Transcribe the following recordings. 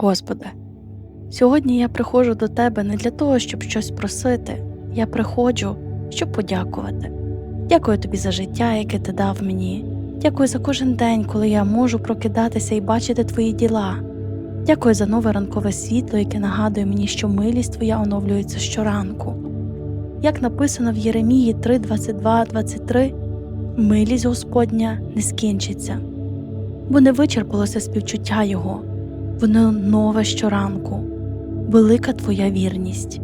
Господи, сьогодні я приходжу до Тебе не для того, щоб щось просити, я приходжу, щоб подякувати. Дякую тобі за життя, яке ти дав мені. Дякую за кожен день, коли я можу прокидатися і бачити твої діла. Дякую за нове ранкове світло, яке нагадує мені, що милість твоя оновлюється щоранку. Як написано в Єремії 3, 22, 23, милість Господня не скінчиться, бо не вичерпалося співчуття Його, воно нове щоранку, велика Твоя вірність.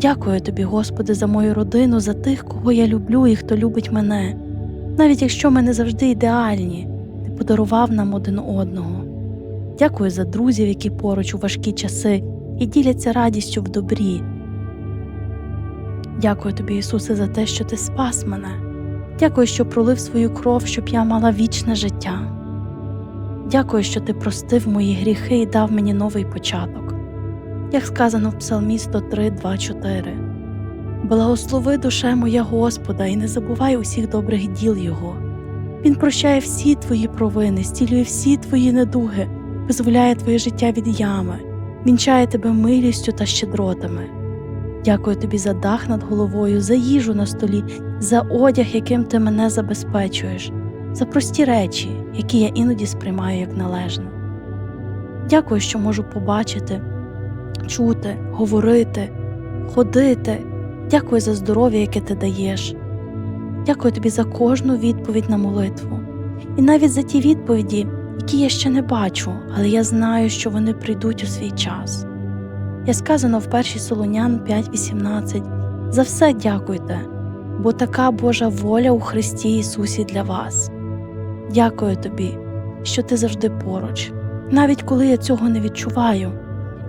Дякую тобі, Господи, за мою родину, за тих, кого я люблю і хто любить мене. Навіть якщо ми не завжди ідеальні, ти подарував нам один одного. Дякую за друзів, які поруч у важкі часи і діляться радістю в добрі. Дякую тобі, Ісусе, за те, що ти спас мене. Дякую, що пролив свою кров, щоб я мала вічне життя. Дякую, що ти простив мої гріхи і дав мені новий початок. Як сказано в Псалмі 103, 2, 4. Благослови душе моя Господа і не забувай усіх добрих діл Його. Він прощає всі твої провини, стілює всі твої недуги, визволяє твоє життя від ями, вінчає тебе милістю та щедротами. Дякую тобі за дах над головою, за їжу на столі, за одяг, яким ти мене забезпечуєш, за прості речі, які я іноді сприймаю як належне. Дякую, що можу побачити, чути, говорити, ходити. Дякую за здоров'я, яке ти даєш. Дякую тобі за кожну відповідь на молитву. І навіть за ті відповіді, які я ще не бачу, але я знаю, що вони прийдуть у свій час. Я сказано в 1 Солонян 5.18 За все дякуйте, бо така Божа воля у Христі Ісусі для вас. Дякую тобі, що ти завжди поруч, навіть коли я цього не відчуваю.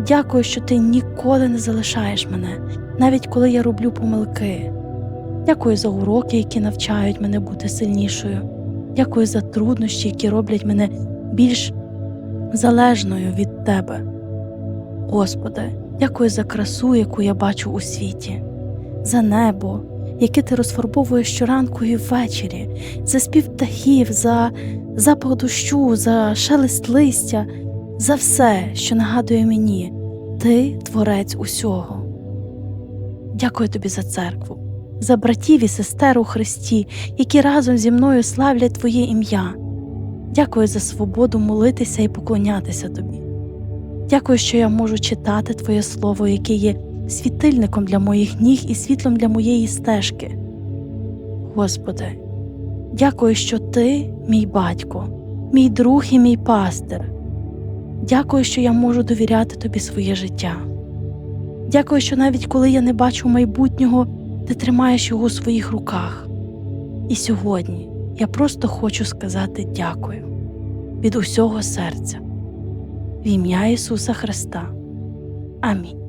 Дякую, що ти ніколи не залишаєш мене, навіть коли я роблю помилки. Дякую за уроки, які навчають мене бути сильнішою. Дякую за труднощі, які роблять мене більш залежною від тебе. Господи, дякую за красу, яку я бачу у світі, за небо, яке ти розфарбовуєш щоранку і ввечері, за спів птахів, за запах дощу, за шелест листя, за все, що нагадує мені, ти творець усього. Дякую тобі за церкву, за братів і сестер у Христі, які разом зі мною славлять Твоє ім'я. Дякую за свободу молитися і поклонятися тобі. Дякую, що я можу читати Твоє Слово, яке є світильником для моїх ніг і світлом для моєї стежки. Господи, дякую, що Ти мій батько, мій друг і мій пастир. Дякую, що я можу довіряти Тобі своє життя. Дякую, що навіть коли я не бачу майбутнього, ти тримаєш його у своїх руках. І сьогодні я просто хочу сказати дякую від усього серця. В ім'я Ісуса Христа. Амінь.